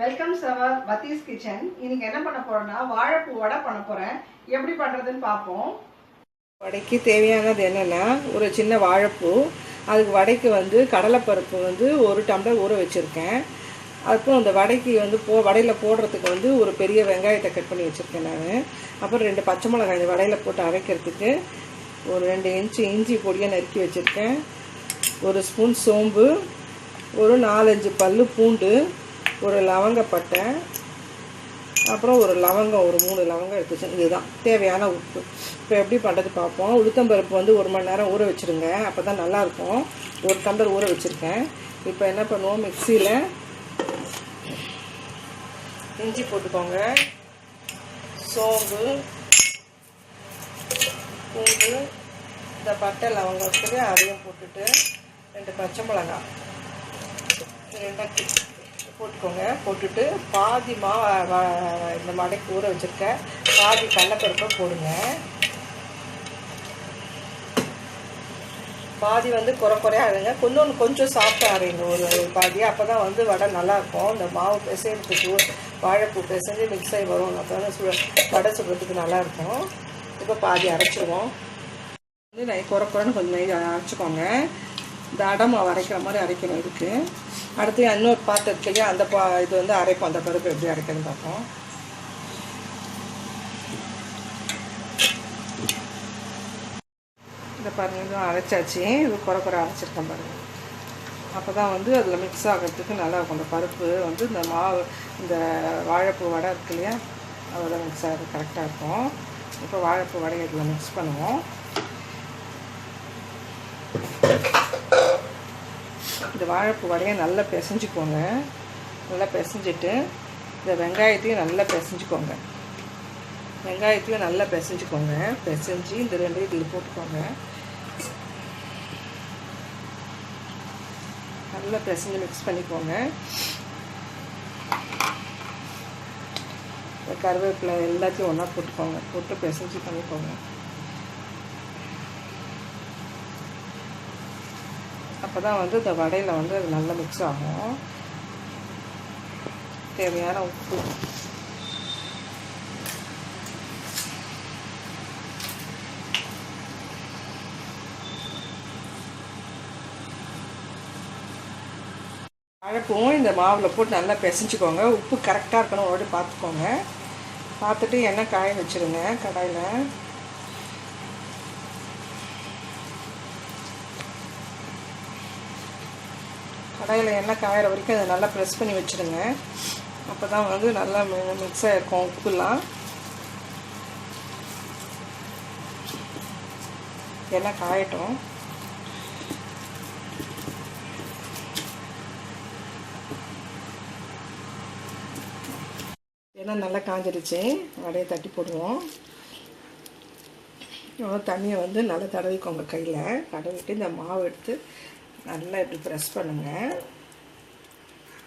Welcome சவர் பத்தீஸ் kitchen இன்னைக்கு என்ன பண்ண போறோம்னா வாழைப்பூ வடை பண்ண போறேன். எப்படி பண்றதுன்னு பார்ப்போம். வடைக்கு தேவையானது என்னென்னா ஒரு சின்ன வாழைப்பூ. அதுக்கு வடைக்கு வந்து கடலைப்பருப்பு வந்து ஒரு டம்ளர் ஊற வச்சுருக்கேன். அப்புறம் அந்த வடைக்கு வந்து போ வடையில் போடுறதுக்கு வந்து ஒரு பெரிய வெங்காயத்தை கட் பண்ணி வச்சுருக்கேன் நான். அப்புறம் ரெண்டு பச்சை மிளகாய் இந்த வடையில் போட்டு அரைக்கிறதுக்கு ஒரு ரெண்டு இன்ச்சு இஞ்சி பொடியாக நறுக்கி வச்சுருக்கேன். ஒரு ஸ்பூன் சோம்பு ஒரு நாலஞ்சு பல் பூண்டு ஒரு லவங்கப்பட்டை அப்புறம் ஒரு லவங்கம் ஒரு மூணு லவங்கம் எடுத்து வச்சு இதுதான். தேவையான உப்பு. இப்போ எப்படி பண்ணுறது பார்ப்போம். உளுத்தம்பருப்பு வந்து ஒரு மணி நேரம் ஊற வச்சுருங்க. அப்போ தான் நல்லாயிருக்கும். ஒரு டம்ளர் ஊற வச்சுருக்கேன். இப்போ என்ன பண்ணுவோம்? மிக்சியில் இஞ்சி போட்டுக்கோங்க. சோம்பு பூண்டு இந்த பட்டை லவங்கம் இருக்குது அதையும் போட்டுட்டு ரெண்டு பச்சை மிளகாய் ரெண்டாக போட்டுக்கோங்க. போட்டுட்டு பாதி மா இந்த மடைக்கு ஊற வச்சுருக்கேன். பாதி கடலப்பருப்பை போடுங்க. பாதி வந்து குறை குறையாக அரைங்க கொஞ்சம் கொஞ்சம் சாஃப்டாக அரைங்க. ஒரு பாதி. அப்போ தான் வந்து வடை நல்லாயிருக்கும் இந்த மாவு பிசைறதுக்கு வாழைப்பூ பிசைஞ்சு மிக்ஸ் ஆகி வரும். அப்போ தான் சுட வடை சுடுறதுக்கு நல்லாயிருக்கும் இப்போ பாதி அரைச்சிருவோம். வந்து நை குறை குறைன்னு கொஞ்சம் அரைச்சிக்கோங்க. இந்த அடை அரைக்கிற மாதிரி அரைக்கணும் இதுக்கு. அடுத்து இன்னொரு பாத்திரத்துலேயே அந்த பா இது வந்து அரைப்போம். அந்த பருப்பு எப்படி அரைக்கணும்னு பார்ப்போம். இந்த பாருங்க இதுவும் அரைச்சாச்சு. இது குறை குறை அரைச்சிருக்கேன் பாருங்கள் அப்போ தான் வந்து அதில் மிக்ஸ் ஆகிறதுக்கு நல்லா இருக்கும். இந்த பருப்பு வந்து இந்த மாவு இந்த வாழைப்பூ வடை இருக்கு இல்லையா? அதில் மிக்ஸ் ஆகிறது கரெக்டாக இருக்கும். இப்போ வாழைப்பூ வடையை இதில் மிக்ஸ் பண்ணுவோம். இந்த வாழைப்பூ வடையை நல்லா பிசைஞ்சுக்கோங்க. நல்லா பிசைஞ்சிட்டு இந்த வெங்காயத்தையும் நல்லா பிசைஞ்சுக்கோங்க. வெங்காயத்தையும் நல்லா பிசைஞ்சுக்கோங்க. பிசைஞ்சு இந்த ரெண்டு இதில் போட்டுக்கோங்க. நல்லா பிசைஞ்சு மிக்ஸ் பண்ணிக்கோங்க. இந்த கருவேப்பிலை எல்லாத்தையும் ஒன்றா போட்டுக்கோங்க. போட்டு பிசைஞ்சு பண்ணிக்கோங்க. அப்போ தான் வந்து இந்த வடையில் வந்து அது நல்லா மிக்ஸ் ஆகும். தேவையான உப்பு. அழப்பும் இந்த மாவில் போட்டு நல்லா பிசைஞ்சுக்கோங்க. உப்பு கரெக்டாக இருக்கணும். ஓடி பார்த்துக்கோங்க. பார்த்துட்டு எண்ணெய் காய வச்சுருங்க கடாயில். கடையில் எண்ணெய் காயிற வரைக்கும் அதை நல்லா ப்ரெஸ் பண்ணி வச்சுடுங்க அப்போ தான் வந்து நல்லா மிக்ஸ் ஆகிருக்கும் உப்புலாம். எண்ணெய் காயட்டும். எண்ணெய் நல்லா காஞ்சிருச்சு. வடையை தட்டி போடுவோம். தண்ணியை வந்து நல்லா தடவிக்கோங்க கையில். தடவிட்டு இந்த மாவு எடுத்து நல்லா இப்படி ப்ரெஸ் பண்ணுங்கள்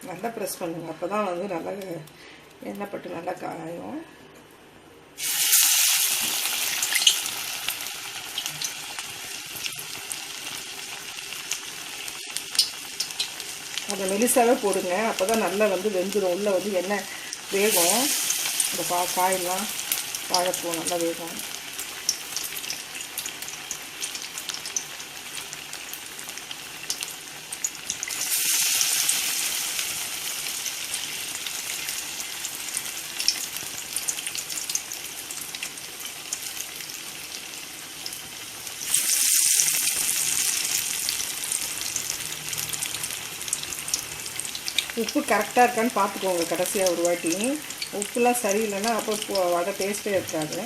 நல்லா ப்ரெஸ் பண்ணுங்கள் அப்போ தான் வந்து நல்லா எண்ணெய் பட்டு நல்லா காயும். அதை மெலிசாவே போடுங்க. அப்போ தான் நல்லா வந்து வெந்துடும் உள்ளே வந்து எண்ணெய் வேகும். இந்த பா காயெல்லாம் வாழைப்பூ நல்லா வேகும். உப்பு கரெக்டாக இருக்கான்னு பார்த்துக்கோங்க கடைசியாக ஒரு வாட்டி. உப்புலாம் சரியில்லைன்னா அப்போ வடை டேஸ்ட்டே இருக்காது.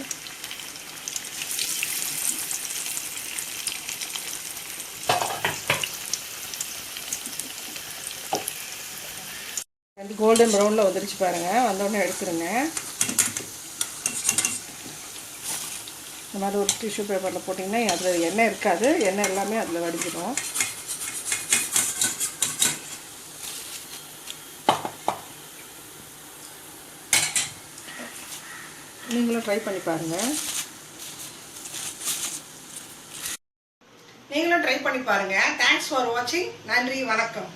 வந்து கோல்டன் ப்ரௌனில் வந்துருச்சு பாருங்கள் வந்தோடனே எடுத்துருங்க. இந்த மாதிரி ஒரு டிஷ்யூ பேப்பரில் போட்டிங்கன்னா அதில் எண்ணெய் இருக்காது. எண்ணெய் எல்லாமே அதில் வடிஞ்சிடும் நீங்களும் ட்ரை பண்ணி பாருங்கள் நீங்களும் ட்ரை பண்ணி பாருங்க. தேங்க்ஸ் ஃபார் வாட்சிங் நன்றி வணக்கம்.